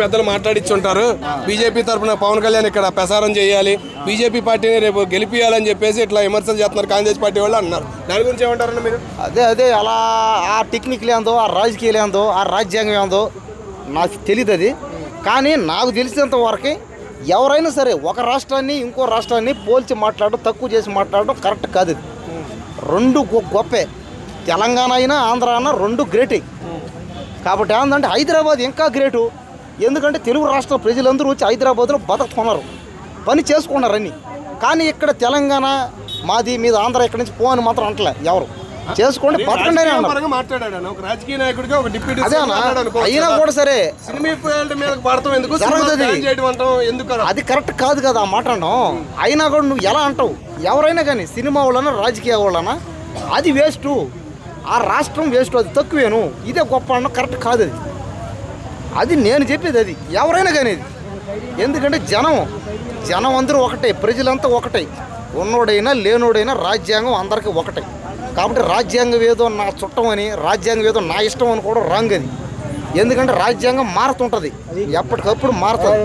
పెద్దలు మాట్లాడిచ్చుంటారు. బీజేపీ తరఫున పవన్ కళ్యాణ్ ఇక్కడ ప్రసారం చేయాలి. బీజేపీ పార్టీని రేపు గెలిపియాలని చెప్పేసి ఇట్లా విమర్శలు చేస్తున్నారు. కాంగ్రెస్ పార్టీ వాళ్ళు అన్నారు దాని గురించి ఏమంటారండి మీరు? అదే అదే అలా ఆ టెక్నిక్ లేదో ఆ రాజకీయాలు ఏందో ఆ రాజ్యాంగం ఏందో నాకు తెలియదు అది కానీ నాకు తెలిసినంత వరకు ఎవరైనా సరే ఒక రాష్ట్రాన్ని ఇంకో రాష్ట్రాన్ని పోల్చి మాట్లాడడం తక్కువ చేసి మాట్లాడడం కరెక్ట్ కాదు ఇది. రెండు గొప్పే. తెలంగాణ అయినా ఆంధ్ర అయినా రెండు గ్రేటే. కాబట్టి ఏంటంటే హైదరాబాద్ ఇంకా గ్రేటు. ఎందుకంటే తెలుగు రాష్ట్ర ప్రజలందరూ వచ్చి హైదరాబాద్లో బతుకుతున్నారు. పని చేసుకున్నారని కానీ ఇక్కడ తెలంగాణ మాది మీద ఆంధ్ర ఇక్కడి నుంచి పో అని మాత్రం అంటలే ఎవరు. చేసుకోండి బతకండి. ఒక రాజకీయ నాయకుడిగా ఒక డిప్యూటీ అయినా. కూడా సరే. సినిమా ఫీల్డ్ మీద పడతాం ఎందుకు? జరుగుతుంది. ఎందుకు? అది కరెక్ట్ కాదు కదా ఆ మాట అయినా కూడా నువ్వు ఎలా అంటావు? ఎవరైనా కానీ సినిమా వాళ్ళనా రాజకీయ వాళ్ళనా? అది వేస్ట్. ఆ రాష్ట్రం వేస్ట్ అది తక్కువేను. ఇదే గొప్ప అన్న కరెక్ట్ కాదు అది. అది నేను చెప్పేది అది. ఎవరైనా కానీ ఎందుకంటే జనం జనం అందరూ ఒకటే ప్రజలంతా ఒకటే. ఉన్నోడైనా లేనోడైనా రాజ్యాంగం అందరికీ ఒకటే. కాబట్టి రాజ్యాంగం ఏదో నా చుట్టం అని రాజ్యాంగం ఏదో నా ఇష్టం అని కూడా రాంగ్ అది. ఎందుకంటే రాజ్యాంగం మారుతుంటుంది. ఎప్పటికప్పుడు మారుతుంది.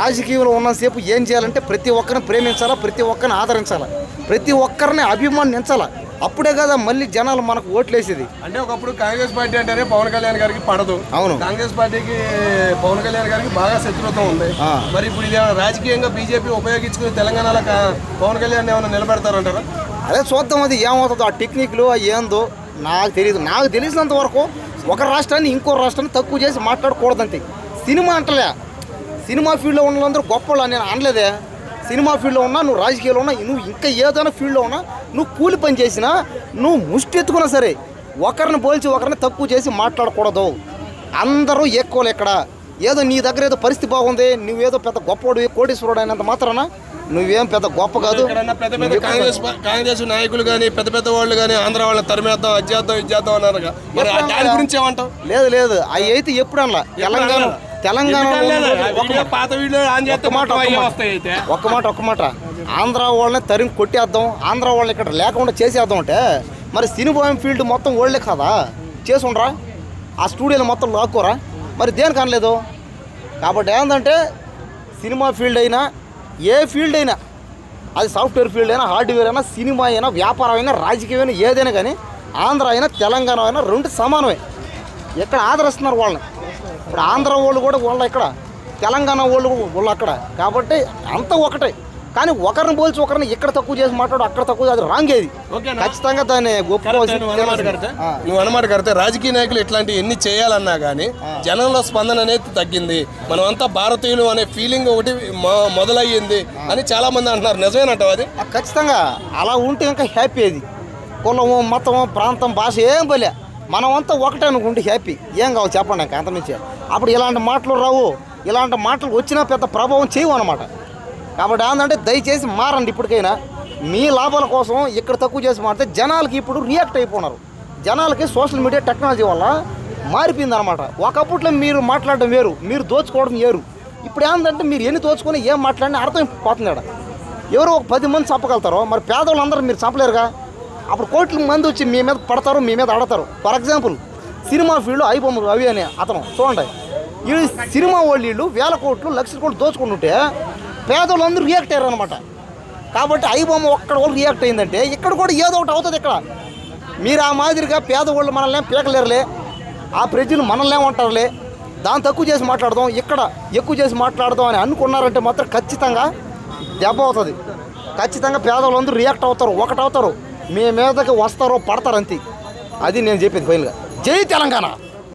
రాజకీయంలో ఉన్నంతసేపు ఏం చేయాలంటే ప్రతి ఒక్కరిని ప్రేమించాలా ప్రతి ఒక్కరిని ఆదరించాలా ప్రతి ఒక్కరిని అభిమానించాలా అప్పుడే కదా మళ్ళీ జనాలు మనకు ఓట్లేసేది. అంటే ఒకప్పుడు కాంగ్రెస్ పార్టీ అంటేనే పవన్ కళ్యాణ్ గారికి పడదు. అవును. కాంగ్రెస్ పార్టీకి పవన్ కళ్యాణ్ గారికి బాగా శత్రుత్వం ఉంది. మరి ఇప్పుడు ఇది ఏమైనా రాజకీయంగా బీజేపీ ఉపయోగించుకుని తెలంగాణలో పవన్ కళ్యాణ్ ఏమైనా నిలబెడతారంటారా? అదే చూద్దాం అది ఏమవుతుందో ఆ టెక్నిక్లు అవి ఏందో నాకు తెలియదు నాకు తెలిసినంత వరకు ఒక రాష్ట్రాన్ని ఇంకో రాష్ట్రాన్ని తక్కువ చేసి మాట్లాడకూడదంతే. సినిమా అంటలే. సినిమా ఫీల్డ్లో ఉన్న వాళ్ళందరూ గొప్ప వాళ్ళు అని నేను అనలేదే. సినిమా ఫీల్డ్లో ఉన్నా నువ్వు రాజకీయాల్లో ఉన్నా నువ్వు ఇంకా ఏదైనా ఫీల్డ్లో ఉన్నా నువ్వు కూలి పని చేసినా నువ్వు ముష్టి ఎత్తుకున్నా సరే ఒకరిని పోల్చి ఒకరిని తక్కువ చేసి మాట్లాడకూడదు. అందరూ ఎక్కువలు ఇక్కడ. ఏదో నీ దగ్గర ఏదో పరిస్థితి బాగుంది నువ్వేదో పెద్ద గొప్పవాడివి కోటీశ్వరుడు అయినంత మాత్రాన నువ్వేం పెద్ద గొప్ప కాదు. పెద్ద పెద్ద కాంగ్రెస్ నాయకులు కానీ పెద్ద పెద్ద వాళ్ళు కానీ ఆంధ్ర వాళ్ళని తరిమేద్దాం అది చేద్దాం ఇది చేద్దాం అన్నారు మరి దాని గురించి ఏమంటావు? లేదు లేదు. అవి అయితే ఎప్పుడు అనలా తెలంగాణ తెలంగాణ ఒక్క మాట. ఒక్క మాట. ఆంధ్ర వాళ్ళని తరిమి కొట్టేద్దాం. ఆంధ్ర వాళ్ళని ఇక్కడ లేకుండా చేసేద్దాం అంటే మరి సినిమా ఫీల్డ్ మొత్తం ఓళ్ళే కదా? చేసుండ్రా? ఆ స్టూడియోలు మొత్తం లాక్కోరా? మరి దేనికి అనలేదు? కాబట్టి ఏంటంటే సినిమా ఫీల్డ్ అయినా ఏ ఫీల్డ్ అయినా అది సాఫ్ట్వేర్ ఫీల్డ్ అయినా హార్డ్వేర్ అయినా సినిమా అయినా వ్యాపారం అయినా రాజకీయం అయినా ఏదైనా కానీ ఆంధ్ర అయినా తెలంగాణ అయినా రెండు సమానమే. ఎక్కడ ఆదరిస్తున్నారు వాళ్ళని? ఇప్పుడు ఆంధ్ర వాళ్ళు కూడా వాళ్ళు ఇక్కడ తెలంగాణ వాళ్ళు కూడా వాళ్ళు అక్కడ. కాబట్టి అంతా ఒకటే. కానీ ఒకరిని పోల్చి ఒకరిని ఇక్కడ తక్కువ చేసి మాట్లాడు అక్కడ తక్కువ అది రాంగ్ ఏది? ఖచ్చితంగా దాన్ని నువ్వు అన్నమాట కరెక్టే రాజకీయ నాయకులు ఇట్లాంటి ఎన్ని చేయాలన్నా కానీ జనంలో స్పందన అనేది తగ్గింది. మనమంతా భారతీయులు అనే ఫీలింగ్ ఒకటి మొదలయ్యింది అని చాలా మంది అంటున్నారు. నిజమేనంటావు అది? ఖచ్చితంగా. అలా ఉంటే ఇంకా హ్యాపీ అది కులము మతం ప్రాంతం భాష ఏం పోలే. మనమంతా ఒకటే అనుకుంటే హ్యాపీ. ఏం కావాలి చెప్పండి నాకు అంతమించి అప్పుడు ఇలాంటి మాటలు రావు. ఇలాంటి మాటలు వచ్చినా పెద్ద ప్రభావం చేయవు అనమాట కాబట్టి ఏంటంటే దయచేసి మారండి ఇప్పటికైనా. మీ లాభాల కోసం ఇక్కడ తక్కువ చేసి మారితే జనాలకి ఇప్పుడు రియాక్ట్ అయిపోయినారు. జనాలకి సోషల్ మీడియా టెక్నాలజీ వల్ల మారిపోయింది అనమాట ఒకప్పట్లో మీరు మాట్లాడడం వేరు మీరు దోచుకోవడం వేరు ఇప్పుడు ఏంటంటే మీరు ఎన్ని దోచుకొని ఏం మాట్లాడినా అర్థం పోతుంది ఎవరో ఒక పది మంది చంపగలుగుతారో మరి పేదవాళ్ళందరూ మీరు చంపలేరుగా? అప్పుడు కోట్ల మంది వచ్చి మీ మీద పడతారు మీ మీద ఆడతారు. ఫర్ ఎగ్జాంపుల్ సినిమా ఫీల్డ్ ఐబొమ్మలు అవి అని అతను చూడండి. ఈ సినిమా వాళ్ళు వీళ్ళు వేల కోట్లు లక్షల కోట్లు దోచుకుంటుంటే పేదవాళ్ళందరూ రియాక్ట్ అయ్యారు అనమాట కాబట్టి ఐబొమ్మ ఒక్కడ వాళ్ళు రియాక్ట్ అయిందంటే ఇక్కడ కూడా ఏదో ఒకటి అవుతుంది ఇక్కడ. మీరు ఆ మాదిరిగా పేదవాళ్ళు మనల్ని పీకలేరులే. ఆ ప్రజలు మనల్ని ఏమంటారులే దాన్ని తక్కువ చేసి మాట్లాడదాం ఇక్కడ ఎక్కువ చేసి మాట్లాడదాం అని అనుకున్నారంటే మాత్రం ఖచ్చితంగా దెబ్బ అవుతుంది. ఖచ్చితంగా పేదవాళ్ళందరూ రియాక్ట్ అవుతారు ఒకటి అవుతారు మీ మీదకి వస్తారో పడతారంతే. అది నేను చెప్పేది ఫైనల్గా జై తెలంగాణ!